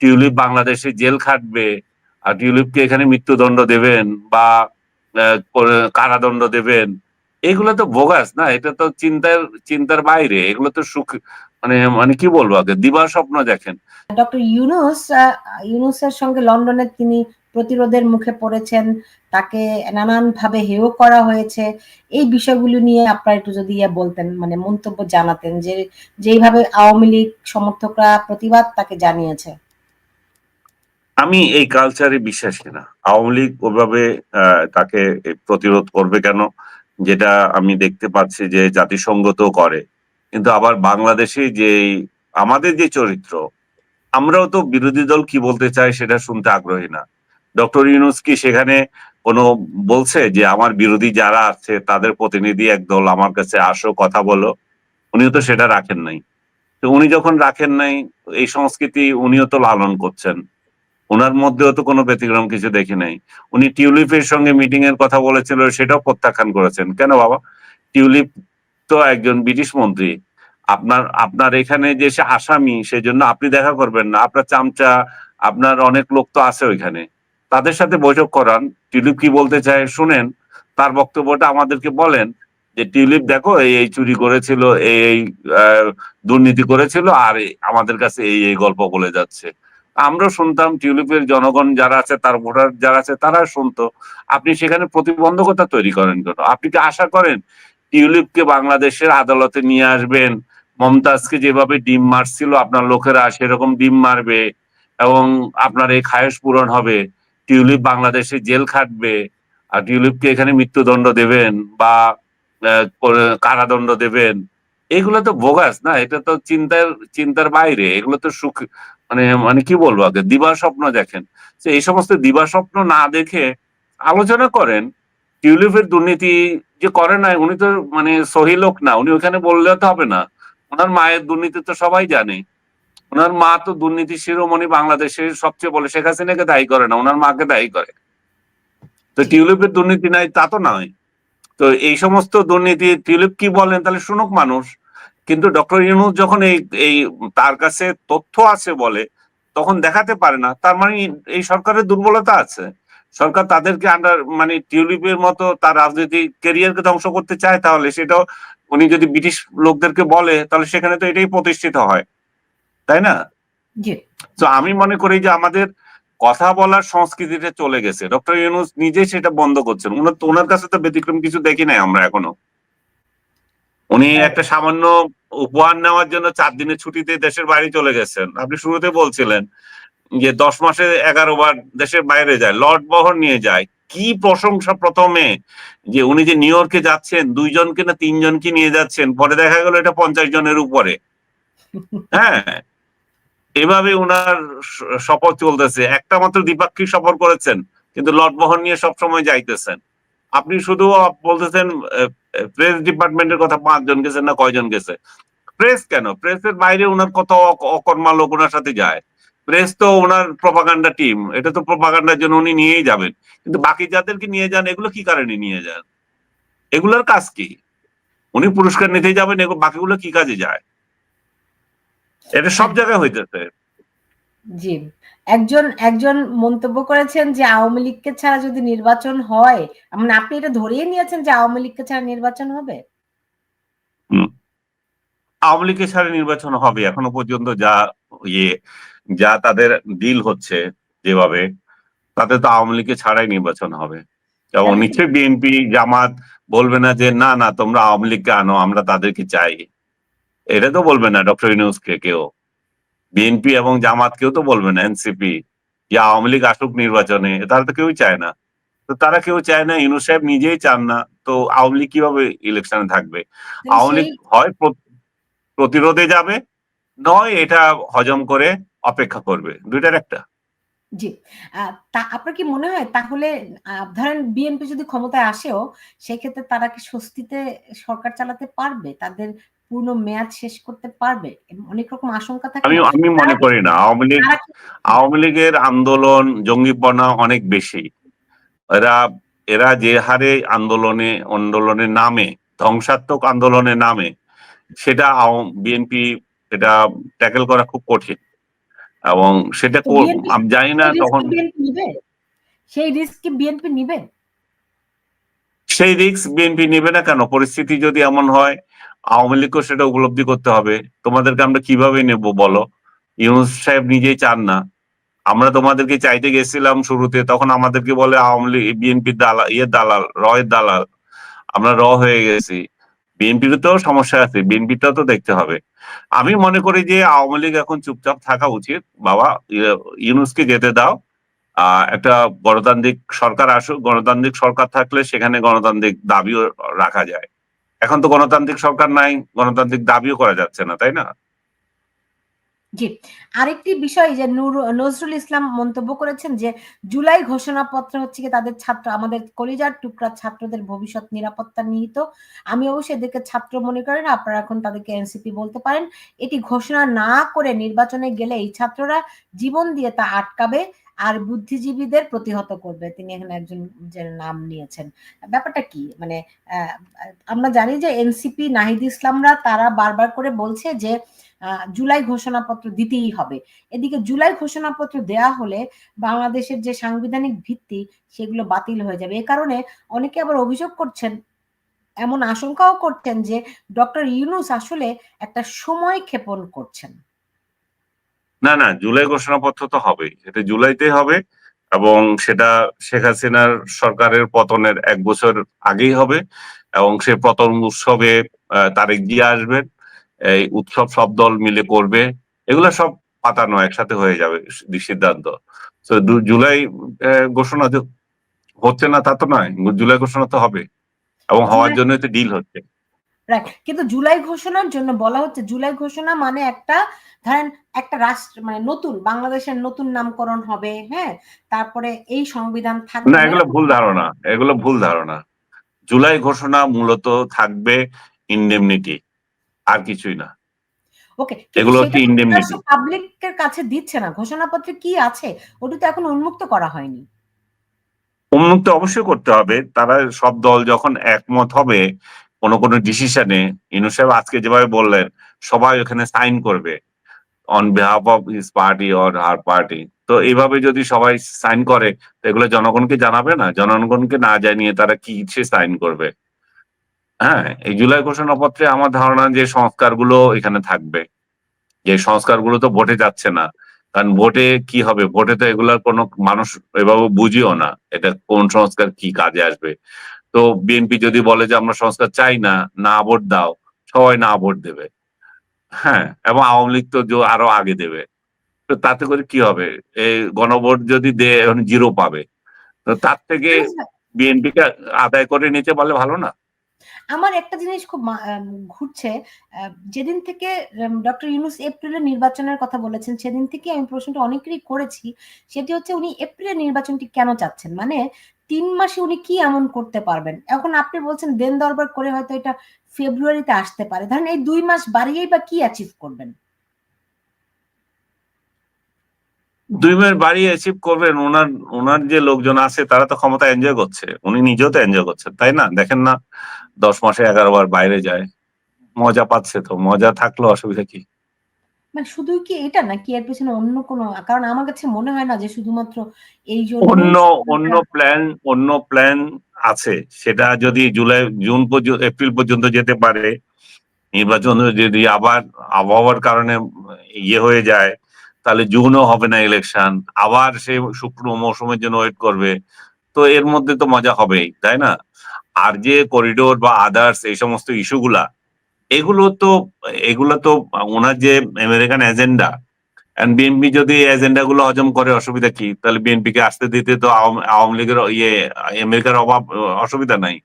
Tulip বাংলাদেশে jail খাটবে, আর টিউলিপকে এখানে মৃত্যুদণ্ড দেবেন বা কারাদণ্ড দেবেন, এগুলো তো বোগাস না, এটা তো চিন্তার চিন্তার বাইরে, এগুলো তো সুখ মানে মানে কি বলব আগে দিবা স্বপ্ন দেখেন। ডক্টর ইউনুস ইউনুসের সঙ্গে লন্ডনে তিনি প্রতিরোধের মুখে পড়েছেন, তাকে নানান ভাবে হেয় করা হয়েছে, এই বিষয়গুলো নিয়ে আপনারা একটু যদি ইয়ে বলতেন মানে মন্তব্য জানাতেন যে, যেইভাবে আওয়ামী লীগ সমর্থকরা প্রতিবাদ তাকে জানিয়েছে। আমি এই কালচারে বিশ্বাসী না। আওয়ামী লীগ ওভাবে তাকে প্রতিরোধ করবে কেন? যেটা আমি দেখতে পাচ্ছি যে জাতিসংঘ তো করে। কিন্তু আবার বাংলাদেশে যে আমাদের যে চরিত্র, আমরাও তো বিরোধী দল কি বলতে চায় সেটা শুনতে আগ্রহী না। ডক্টর ইউনুস কি সেখানে কোনো বলছে যে আমার বিরোধী যারা আছে, তাদের প্রতিনিধি একদল আমার কাছে আসো, কথা বলো? উনিও তো সেটা রাখেন নাই। তো উনি যখন রাখেন নাই, এই সংস্কৃতি উনিও তো লালন করছেন। ওনার মধ্যেও তো কোনো ব্যতিক্রম কিছু দেখি নাই। উনি টিউলিপের সঙ্গে মিটিং এর কথা বলেছিল, সেটাও প্রত্যাখ্যান করেছেন। কেন বাবা? টিউলিপ তো একজন ব্রিটিশ মন্ত্রী। আপনার আপনার এখানে যে সে আসামি, সেজন্য আপনি দেখা করবেন না। আপনার চামচা, আপনার অনেক লোক তো আছে ওইখানে। তাদের সাথে বৈঠক করান। টিউলিপ কি বলতে চায় শুনেন। তার বক্তব্যটা আমাদেরকে বলেন যে, টিউলিপ দেখো, এই এই চুরি করেছিল, এই দুর্নীতি করেছিল, আর আমাদের কাছে এই এই গল্প বলে যাচ্ছে। আমরা শুনতাম টিউলিপের জনগণ যারা আছে, তার ভোটার যারা আছে তারা শুনতো। আপনি সেখানে প্রতিবন্ধকতা তৈরি করেন কেন? আপনি কি আশা করেন টিউলিপকে বাংলাদেশের আদালতে নিয়ে আসবেন? মমতাজকে যেভাবে ডিম মারছিল, আপনার লোকেরা সেরকম ডিম মারবে এবং আপনার এই খায়স পূরণ হবে। টিউলিপ বাংলাদেশে জেল খাটবে। আর টিউলিপকে এখানে মৃত্যুদণ্ড দেবেন বা কারাদণ্ড দেবেন। এগুলো তো বোগাস না? এটা তো চিন্তার চিন্তার বাইরে। এগুলো তো সুখ মানে মানে কি বলব আগে? দিবা স্বপ্ন দেখেন। তো এই সমস্ত দিবা স্বপ্ন না দেখে আলোচনা করেন, টিউলিপের দুর্নীতি যে করে না উনি তো মানে সহি লোক না, উনি ওখানে বললে তো হবে না। ওনার মায়ের দুর্নীতি তো সবাই জানে। ওনার মা তো দুর্নীতি শিরোমণি বাংলাদেশের সবচেয়ে বলে, শেখ হাসিনাকে দায়ী করে না, ওনার মাকে দায়ী করে। তো টিউলিপের দুর্নীতি নাই, তা তো নয়। তো এই সমস্ত দুর্নীতি, টিউলিপ কি বলেন? তাহলে শুনুক মানুষ। কিন্তু ডক্টর ইউনুস যখন এই এই তার কাছে তথ্য আছে বলে তখন দেখাতে পারে না। তার মানে এই সরকারের দুর্বলতা আছে। সরকার তাদেরকে আন্ডার মানে টিউলিপের মতো তার রাজনীতি ক্যারিয়ারকে ধ্বংস করতে চায় তাহলে সেটাও উনি যদি ব্রিটিশ লোকদেরকে বলে তাহলে সেখানে তো এটাই প্রতিষ্ঠিত হয়। তাই না? তো আমি মনে করি যে আমাদের কথা বলার সংস্কৃতিটা চলে গেছে। ডক্টর ইউনুস নিজে সেটা বন্ধ করছেন। ওনার তো ওনার কাছে তো ব্যতিক্রম কিছু দেখি নাই আমরা এখনও। উনি একটা সামান্য উপহার নেওয়ার জন্য চার দিনের ছুটিতে দেশের বাইরে চলে গেছেন। আপনি শুরুতে বলছিলেন যে দশ মাসে এগারো বার দেশের বাইরে যায়, লর্ড বহর নিয়ে যায়। কি প্রশংসা প্রথমে যে উনি যে নিউ ইয়র্কে যাচ্ছেন, দুইজনকে না তিনজনকে নিয়ে যাচ্ছেন, পরে দেখা গেল এটা পঞ্চাশ জনের উপরে। হ্যাঁ এভাবে উনার সফর চলতেছে। একটা মাত্র দ্বিপাক্ষিক সফর করেছেন, কিন্তু লট বহন নিয়ে সবসময় যাইতেছেন। আপনি শুধু বলতেছেন প্রেস ডিপার্টমেন্টের কথা পাঁচজন গেছেন না কয়জন গেছে? প্রেস কেন? প্রেসের বাইরে ওনার কত অক- অকর্মা লোক ওনার সাথে যায়। প্রেস তো ওনার প্রপাগান্ডা টিম এটা তো প্রপাগান্ডার জন্য উনি নিয়েই যাবেন। কিন্তু বাকি যাদেরকে নিয়ে যান, এগুলো কি কারণে নিয়ে যান? এগুলোর কাজ কি? উনি পুরস্কার নিতেই যাবেন এগুলো বাকিগুলো কি কাজে যায়? এটা সব জায়গায় হইতেছে। জি। একজন একজন মন্তব্য করেছেন যে আওয়ামী লীগকে ছাড়া যদি নির্বাচন হয় মানে আপনি এটা ধরিয়ে নিয়েছেন যে আওয়ামী লীগকে ছাড়া নির্বাচন হবে? আওয়ামী লীগের সাথে নির্বাচন হবে এখনও পর্যন্ত যা ইয়ে যা তাদের ডিল হচ্ছে যেভাবে তাতে তো আওয়ামী লীগের ছাড়াই নির্বাচন হবে। এবং হ্যাঁ। নিশ্চয়ই বিএনপি জামাত বলবে না যে না না তোমরা আওয়ামী লীগকে আনো আমরা তাদেরকে চাই। এটা তো বলবে না ডক্টর ইউনুসকে কেউ। বিএনপি এবং জামাত কেউ তো বলবে না এনসিপি যে আওয়ামী লীগ আসুক নির্বাচনে তারা তো কেউই চায় না। তো তারা কেউ চায় না ইউনুস সাহেব নিজেই চান না তো আওয়ামী লীগ কীভাবে ইলেকশনে থাকবে? আওয়ামী লীগ হয় প্রতিরোধে যাবে নয় এটা হজম করে অপেক্ষা করবে দুইটার একটা। জি তা আপনার কি মনে হয় তাহলে ধরেন বিএনপি যদি ক্ষমতায় আসেও সেক্ষেত্রে তারা কি স্বস্তিতে সরকার চালাতে পারবে? তাদের পূর্ণ মেয়াদ শেষ করতে পারবে? অনেক রকম আশঙ্কা থাকে। আমি আমি মনে করি না। আওয়ামী লীগ আওয়ামী লীগের আন্দোলন জঙ্গিপনা অনেক বেশি। এরা এরা যে হারে আন্দোলনে আন্দোলনের নামে ধ্বংসাত্মক আন্দোলনের নামে সেটা বিএনপি এটা ট্যাকেল করা খুব কঠিন। এবং সেটা আমি জানি না তখন সেই রিস্ক কি বিএনপি নিবে? সেই রিস্ক বিএনপি নেবে না কেন? পরিস্থিতি যদি এমন হয় আওয়ামী লীগকেও সেটা উপলব্ধি করতে হবে। তোমাদেরকে আমরা কীভাবে নেব বলো? ইউনুস সাহেব নিজেই চান না। আমরা তোমাদেরকে চাইতে গেছিলাম শুরুতে, তখন আমাদেরকে বলে আওয়ামী লীগ বিএনপির দালাল ইয়ে দালাল, রয়ের দালাল। আমরা র হয়ে গেছি। বিএনপির তো সমস্যা আছে বিএনপিটা তো দেখতে হবে। আমি মনে করি যে আওয়ামী লীগ এখন চুপচাপ থাকা উচিত। বাবা, ইয়ে- ইউনুসকে যেতে দাও। একটা গণতান্ত্রিক সরকার আসুক। গণতান্ত্রিক সরকার থাকলে সেখানে গণতান্ত্রিক দাবিও রাখা যায়। এখন তো গণতান্ত্রিক সরকার নাই, গণতান্ত্রিক দাবিও করা যাচ্ছে না, তাই না? জি। আরেকটি বিষয় যে নজরুল ইসলাম মন্তব্য করেছেন যে জুলাই ঘোষণাপত্র হচ্ছে কি তাদের ছাত্র, আমাদের কলিজার টুকরা ছাত্রদের ভবিষ্যৎ নিরাপত্তা নিহিত। আমি অবশ্যই এদেরকে ছাত্র মনে করি না, আপনারা এখন তাদেরকে এনসিপি বলতে পারেন। এটি ঘোষণা না করে নির্বাচনে গেলে এই ছাত্ররা জীবন দিয়ে তা আটকাবে। আর বুদ্ধিজীবীদের প্রতিহত করবে। তিনি এখানে একজন নাম নিয়েছেন। ব্যাপারটা কি? মানে আমরা জানি যে এনসিপি, নাহিদ ইসলামরা তারা বারবার করে বলছে যে জুলাই ঘোষণাপত্র দিতেই হবে। এদিকে জুলাই ঘোষণাপত্র দেয়া হলে বাংলাদেশের যে সাংবিধানিক ভিত্তি, সেগুলো বাতিল হয়ে যাবে। এ কারণে অনেকে আবার অভিযোগ করছেন, এমন আশঙ্কাও করছেন যে ডক্টর ইউনুস আসলে একটা সময় ক্ষেপণ করছেন। না না জুলাই ঘোষণাপত্র তো হবেই। এটা জুলাইতে হবে এবং সেটা শেখ হাসিনার সরকারের পতনের এক বছর আগেই হবে এবং সে পতন উৎসবে তারেক জিয়া আসবেন এই উৎসব সব দল মিলে করবে। এগুলা সব পাতানো একসাথে হয়ে যাবে সিদ্ধান্ত। তো জুলাই ঘোষণা হচ্ছে না তা তো নয় জুলাই ঘোষণা তো হবে এবং হওয়ার জুলাই- জন্য তো ডিল হচ্ছে। রাইট কিন্তু জুলাই ঘোষণার জন্য বলা হচ্ছে জুলাই ঘোষণা মানে একটা ধরেন একটা রাষ্ট্র মানে নতুন বাংলাদেশের নতুন নামকরণ হবে হ্যাঁ? তারপরে এই সংবিধান থাকবে না এগুলো ভুল ধারণা এগুলো ভুল ধারণা। জুলাই ঘোষণা মূলত থাকবে ইন্ডেমনিটি আর কিছুই না। ওকে এগুলো হচ্ছে indemnity। পাবলিকের কাছে দিচ্ছে না ঘোষণাপত্রে কি আছে? ওটা তো এখন উন্মুক্ত করা হয়নি। উন্মুক্ত অবশ্যই করতে হবে তারা সব দল যখন একমত হবে কোন কোন ডিসিশনে ইনু সাহেব আজকে যেভাবে বললেন, সবাই ওখানে সাইন করবে। On behalf of his party or her party তো এইভাবে যদি সবাই সাইন করে, তো এগুলো জনগণকে জানাবে না? জনগণকে না জানিয়ে তারা কি ইচ্ছে সাইন করবে? হ্যাঁ এই জুলাই ঘোষণাপত্রে আমার ধারণা যে সংস্কারগুলো এখানে থাকবে। যে সংস্কারগুলো তো ভোটে যাচ্ছে না। কারণ ভোটে কি হবে? ভোটে তো এগুলার কোনো মানুষ এভাবে বুঝিও না। এটা কোন সংস্কার কি কাজে আসবে? তো বিএনপি যদি বলে যে আমরা সংস্কার চাই না না ভোট দাও সবাই না ভোট দেবে। হ্যাঁ এবং আওয়ামী লীগ তো আরও আগে দেবে। তো তাতে করে কি হবে? এই গণভোট যদি দেয় এখন জিরো পাবে। তো তার থেকে বিএনপি কে আদায় করে নিতে পারলে ভালো না? আমার একটা জিনিস খুব ঘুরছে। যেদিন থেকে ডক্টর ইউনুস এপ্রিলের নির্বাচনের কথা বলেছেন সেদিন থেকে আমি প্রশ্নটা অনেকেরই করেছি। সেটি হচ্ছে উনি এপ্রিলের নির্বাচনটি কেন চাচ্ছেন? মানে তিন মাসে উনি কি এমন করতে পারবেন? এখন আপনি বলছেন দেন দরবার করে হয়তো এটা ফেব্রুয়ারিতে আসতে পারে। ধরেন এই দুই মাস বাড়িয়েই বা কি অ্যাচিভ করবেন? দুই মিনিট বাড়িয়ে অ্যাচিভ করবেন, ওনার ওনার যে লোকজন আছে, তারা তো ক্ষমতা এনজয় করছে। উনি নিজেও তো এনজয় করছেন, তাই না? দেখেন না, দশ মাসে এগারো বার বাইরে যায়। মজা পাচ্ছে তো, মজা থাকল অসুবিধা কি? মানে শুধু কি এটা নাকি এর পেছনে অন্য কোনো কারণ আমার কাছে মনে হয় না যে শুধুমাত্র এই জন্য অন্য অন্য প্ল্যান অন্য প্ল্যান আছে। সেটা যদি জুলাই জুন পর্যন্ত এপ্রিল পর্যন্ত যেতে পারে নির্বাচন যদি আবার আবহাওয়ার কারণে ইয়ে হয়ে যায় তাহলে জুনও হবে না ইলেকশন আবার সে শুকনো মৌসুমের জন্য ওয়েট করবে তো এর মধ্যে তো মজা হবেই তাই না? আর যে করিডোর বা আদার্স এই সমস্ত ইস্যুগুলা এগুলো তো এগুলো তো ওনার যে আমেরিকান এজেন্ডা বিএনপি যদি এজেন্ডা গুলো হজম করে, অসুবিধা কি? তাহলে বিএনপি কে আসতে দিতে তো আওয়ামী লীগের ইয়ে আমেরিকার অভাব, অসুবিধা নাই।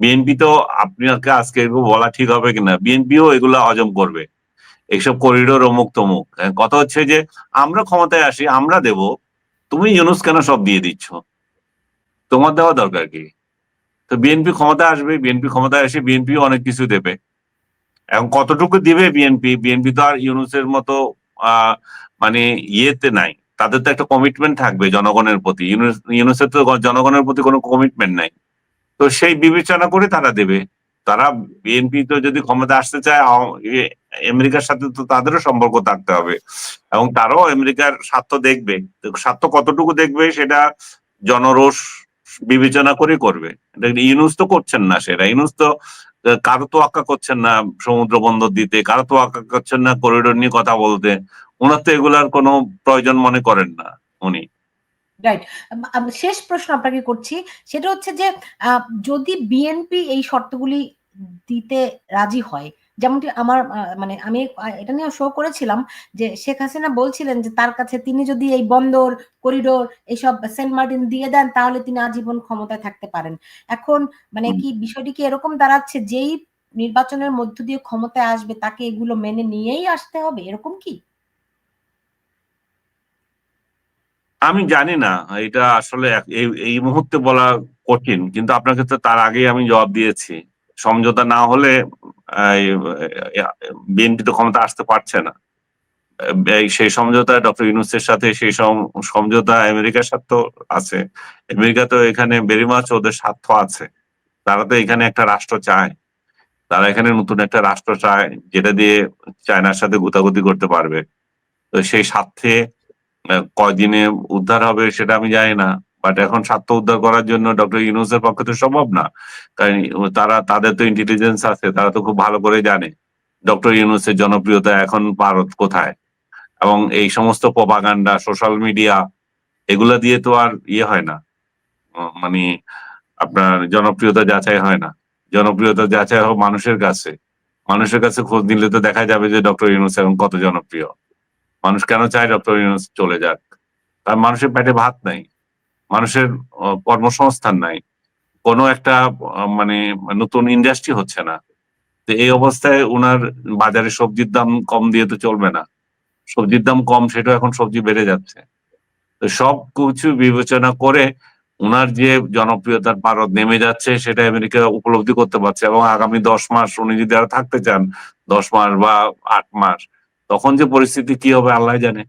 বিএনপি তো আপনাকে আজকে বলা ঠিক হবে কিনা? বিএনপিও এগুলো হজম করবে। এইসব করিডোর অমুক তমুক। কথা হচ্ছে যে, আমরা ক্ষমতায় আসি, আমরা দেব, তুমি ইউনুস কেন সব দিয়ে দিচ্ছ? তোমার দেওয়া দরকার কি? তো বিএনপি ক্ষমতা আসবে বিএনপি ক্ষমতায় আসে বিএনপিও অনেক কিছু দেবে। এখন কতটুকু দিবে বিএনপি বিএনপি তো আর ইউনুসের মতো মানে ইয়েতে নাই। তাদের তো একটা কমিটমেন্ট থাকবে জনগণের প্রতি। ইউনুস, ইউনুসের তো জনগণের প্রতি কোনো কমিটমেন্ট নাই। তো সেই বিবেচনা করে তারা দেবে। তারা বিএনপি তো যদি ক্ষমতা আসতে চায় আমেরিকার সাথে তো তাদেরও সম্পর্ক থাকতে হবে। এবং তারাও আমেরিকার স্বার্থ দেখবে। স্বার্থ কতটুকু দেখবে সেটা জনরোষ বিবেচনা করে করবে। ইউনুস তো করছেন না সেটা। ইউনুস তো কারও তো আক্কা করছেন না সমুদ্র বন্দর দিতে, কারও তো আক্কা করছেন না করিডোর নিয়ে কথা বলতে, ওনার তো এগুলার কোনো প্রয়োজন মনে করেন না উনি। রাইট শেষ প্রশ্ন আপনাকে করছি, সেটা হচ্ছে যে যদি বিএনপি এই শর্তগুলি দিতে রাজি হয় যেমনটি আমার মানে আমি এটা নিয়ে শো করেছিলাম যে শেখ হাসিনা বলছিলেন যে তার কাছে তিনি যদি এই বন্দর করিডোর এইসব সেন্ট মার্টিন দিয়ে দেন তাহলে তিনি আজীবন ক্ষমতায় থাকতে পারেন। এখন মানে কি বিষয়টি কি এরকম দাঁড়াচ্ছে? যেই নির্বাচনের মধ্য দিয়ে ক্ষমতায় আসবে তাকে এগুলো মেনে নিয়েই আসতে হবে? এরকম কি? আমি জানি না। এটা আসলে এই এই মুহূর্তে বলা কঠিন কিন্তু আপনাকে তো তার আগেই আমি জবাব দিয়েছি। সমঝোতা না হলে বিএনপি তো ক্ষমতা আসতে পারছে না। সেই সমঝোতা ডক্টর ইউনুসের সাথে সেই সম- সমঝোতা আমেরিকার সাথে আছে। আমেরিকা তো এখানে ভেরি মাছ ওদের স্বার্থ আছে। তারা তো এখানে একটা রাষ্ট্র চায়। তারা এখানে নতুন একটা রাষ্ট্র চায়, যেটা দিয়ে চায়নার সাথে গুতাগুতি করতে পারবে। তো সেই স্বার্থে কয়দিনে উদ্ধার হবে সেটা আমি জানি না। বাট এখন স্বার্থ উদ্ধার করার জন্য ডক্টর ইউনুসের পক্ষে তো সম্ভব না। কারণ তারা, তাদের তো ইন্টেলিজেন্স আছে, তারা তো খুব ভালো করে জানে। ডক্টর ইউনুসের জনপ্রিয়তা এখন ভারত কোথায়? এবং এই সমস্ত প্রপাগান্ডা সোশ্যাল মিডিয়া এগুলা দিয়ে তো আর ইয়ে হয় না। মানে আপনার জনপ্রিয়তা যাচাই হয় না। জনপ্রিয়তা যাচাই হোক মানুষের কাছে। মানুষের কাছে খোঁজ নিলে তো দেখা যাবে যে ডক্টর ইউনুস এখন কত জনপ্রিয়। মানুষ কেন চায় ডক্টর ইউনুস চলে যাক? তার মানুষের পেটে ভাত নাই। মানুষের কর্মসংস্থান নাই। কোনো একটা মানে নতুন ইন্ডাস্ট্রি হচ্ছে না। তো এই অবস্থায় উনার বাজারে সবজির দাম কম দিয়ে তো চলবে না। সবজির দাম কম সেটা এখন সবজি বেড়ে যাচ্ছে। তো সব কিছু বিবেচনা করে উনার যে জনপ্রিয়তার পারদ নেমে যাচ্ছে, সেটা আমেরিকা উপলব্ধি করতে পারছে এবং আগামী দশ মাস উনি যদি আরও থাকতে চান, দশ মাস বা আট মাস, তখন যে পরিস্থিতি কি হবে, আল্লাহ জানে।